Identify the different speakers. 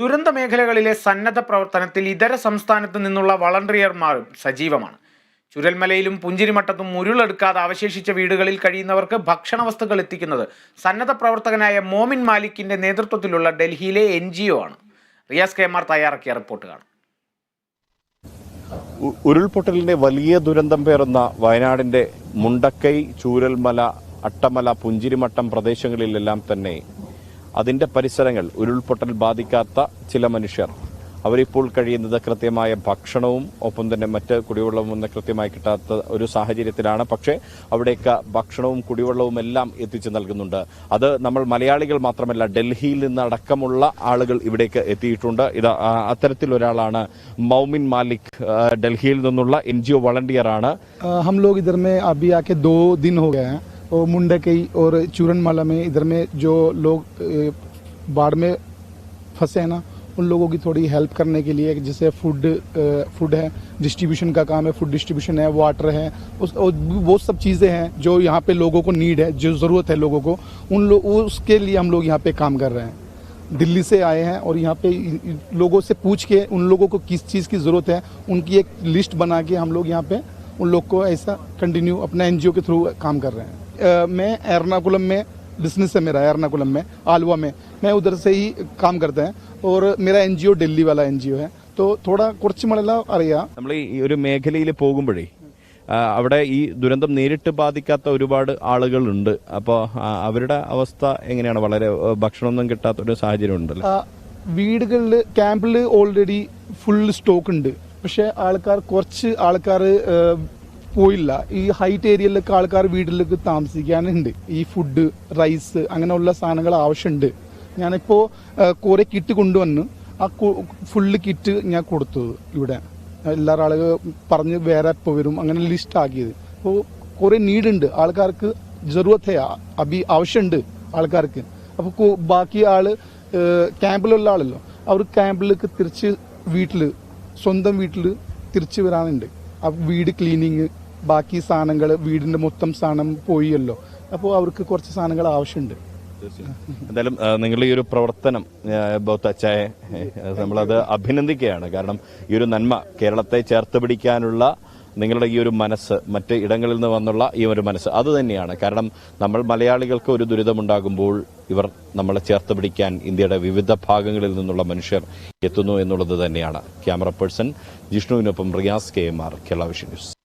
Speaker 1: ദുരന്ത മേഖലകളിലെ സന്നദ്ധ പ്രവർത്തനത്തിൽ ഇതര സംസ്ഥാനത്ത് നിന്നുള്ള വളണ്ടിയർമാരും സജീവമാണ്. ചുരൽമലയിലും പുഞ്ചിരിമട്ടത്തും ഉരുളെടുക്കാതെ അവശേഷിച്ച വീടുകളിൽ കഴിയുന്നവർക്ക് ഭക്ഷണ വസ്തുക്കൾ എത്തിക്കുന്നത് സന്നദ്ധ പ്രവർത്തകനായ മോമിൻ മാലിക്കിന്റെ നേതൃത്വത്തിലുള്ള ഡൽഹിയിലെ എൻ ജി ഒ ആണ്. റിയാസ് കെ. മാർ തയ്യാറാക്കിയ റിപ്പോർട്ട്
Speaker 2: ഉരുൾപൊട്ടലിന്റെ വലിയ ദുരന്തം പേറുന്ന വയനാടിന്റെ മുണ്ടക്കൈ ചൂരൽമല അട്ടമല പുഞ്ചിരിമട്ടം പ്രദേശങ്ങളിലെല്ലാം തന്നെ അതിന്റെ പരിസരങ്ങൾ ഉരുൾപൊട്ടൽ ബാധിക്കാത്ത ചില മനുഷ്യർ. അവരിപ്പോൾ കഴിയുന്നത് കൃത്യമായ ഭക്ഷണവും ഒപ്പം തന്നെ മറ്റ് കുടിവെള്ളവും ഒന്നും കൃത്യമായി കിട്ടാത്ത ഒരു സാഹചര്യത്തിലാണ്. പക്ഷേ അവിടേക്ക് ഭക്ഷണവും കുടിവെള്ളവും എല്ലാം എത്തിച്ചു നൽകുന്നുണ്ട്. അത് നമ്മൾ മലയാളികൾ മാത്രമല്ല ഡൽഹിയിൽ നിന്ന് അടക്കമുള്ള ആളുകൾ ഇവിടേക്ക് എത്തിയിട്ടുണ്ട്. ഇത് അത്തരത്തിലൊരാളാണ് മൗമിൻ മാലിക് ഡൽഹിയിൽ നിന്നുള്ള എൻ ജി ഒ വളണ്ടിയറാണ്.
Speaker 3: ഹം ലോഗ് ഇതർ മേ ദോ ദിൻ ഹോ ഗയ और मुंडकई और चूरनमाला में इधर में जो लोग बाढ़ में फंसे हैं ना, उन लोगों की थोड़ी हेल्प करने के लिए, जैसे फ़ूड फ़ूड है, डिस्ट्रीब्यूशन का काम है, फ़ूड डिस्ट्रीब्यूशन है, वाटर है, उस वो सब चीज़ें हैं जो यहाँ पे लोगों को नीड है, जो ज़रूरत है लोगों को, उन लोग उसके लिए हम लोग यहाँ पे काम कर रहे हैं। दिल्ली से आए हैं और यहाँ पे लोगों से पूछ के, उन लोगों को किस चीज़ की ज़रूरत है, उनकी एक लिस्ट बना के हम लोग यहाँ पे, उन लोग को ऐसा कंटिन्यू अपना एनजीओ के थ्रू काम कर रहे हैं। मैं एर्नाकुलम में बिजनेस है मेरा एर्नाकुलम में आलवा में मैं उधर से ही काम करता है और मेरा एनजीओ दिल्ली वाला एनजीओ है तो थोड़ा കുറച്ച് മളെല്ലാം അറിയാം
Speaker 2: നമ്മൾ ഈ ഒരു മേഖലയിൽ പോകുമ്പോഴേ ആ, അവിടെ ഈ ദുരന്തം നേരിട്ട് ബാധിക്കാത്ത ഒരുപാട് ആളുകളുണ്ട് അപ്പോൾ അവരുടെ അവസ്ഥ എങ്ങനെയാണ് വളരെ ആ, ഭക്ഷണമൊന്നും കിട്ടാത്ത ഒരു സാഹചര്യം ഉണ്ടല്ലോ
Speaker 3: വീടുകളിൽ ക്യാമ്പിൽ ഓൾറെഡി ഫുൾ സ്റ്റോക്ക് ഉണ്ട് പക്ഷെ ആൾക്കാർ കുറച്ച് ആൾക്കാർ പോയില്ല. ഈ ഹൈറ്റ് ഏരിയയിലൊക്കെ ആൾക്കാർ വീട്ടിലേക്ക് താമസിക്കാനുണ്ട്. ഈ ഫുഡ് റൈസ് അങ്ങനെയുള്ള സാധനങ്ങൾ ആവശ്യമുണ്ട്. ഞാനിപ്പോൾ കുറെ കിറ്റ് കൊണ്ടുവന്ന് ആ ഫുള്ള് കിറ്റ് ഞാൻ കൊടുത്തത് ഇവിടെ. എല്ലാ ആളുകൾ പറഞ്ഞ് വേറെ ഇപ്പോൾ വരും അങ്ങനെ ലിസ്റ്റ് ആക്കിയത്. അപ്പോൾ കുറെ നീഡുണ്ട് ആൾക്കാർക്ക് ജറുവത്തെയാ അഭി ആവശ്യമുണ്ട് ആൾക്കാർക്ക്. അപ്പോൾ ബാക്കി ആൾ ക്യാമ്പിലുള്ള ആളല്ലോ. അവർ ക്യാമ്പിലേക്ക് തിരിച്ച് വീട്ടിൽ സ്വന്തം വീട്ടിൽ തിരിച്ചു വരാനുണ്ട്. ആ വീട് ക്ലീനിങ് ബാക്കി സാധനങ്ങൾ വീടിന്റെ മൊത്തം സാധനം പോയല്ലോ. അപ്പോൾ അവർക്ക് കുറച്ച് സാധനങ്ങൾ ആവശ്യമുണ്ട്.
Speaker 2: എന്തായാലും നിങ്ങളുടെ ഈ ഒരു പ്രവർത്തനം അച്ചായ നമ്മളത് അഭിനന്ദിക്കുകയാണ്. കാരണം ഈ ഒരു നന്മ കേരളത്തെ ചേർത്ത് പിടിക്കാനുള്ള നിങ്ങളുടെ ഈ ഒരു മനസ്സ് മറ്റ് ഇടങ്ങളിൽ നിന്ന് വന്നുള്ള ഈ ഒരു മനസ്സ് അത് തന്നെയാണ്. കാരണം നമ്മൾ മലയാളികൾക്ക് ഒരു ദുരിതമുണ്ടാകുമ്പോൾ ഇവർ നമ്മളെ ചേർത്ത് പിടിക്കാൻ ഇന്ത്യയുടെ വിവിധ ഭാഗങ്ങളിൽ നിന്നുള്ള മനുഷ്യർ എത്തുന്നു എന്നുള്ളത് തന്നെയാണ്. Camera person ജിഷ്ണുവിനൊപ്പം Riyas K M R Kerala vision news.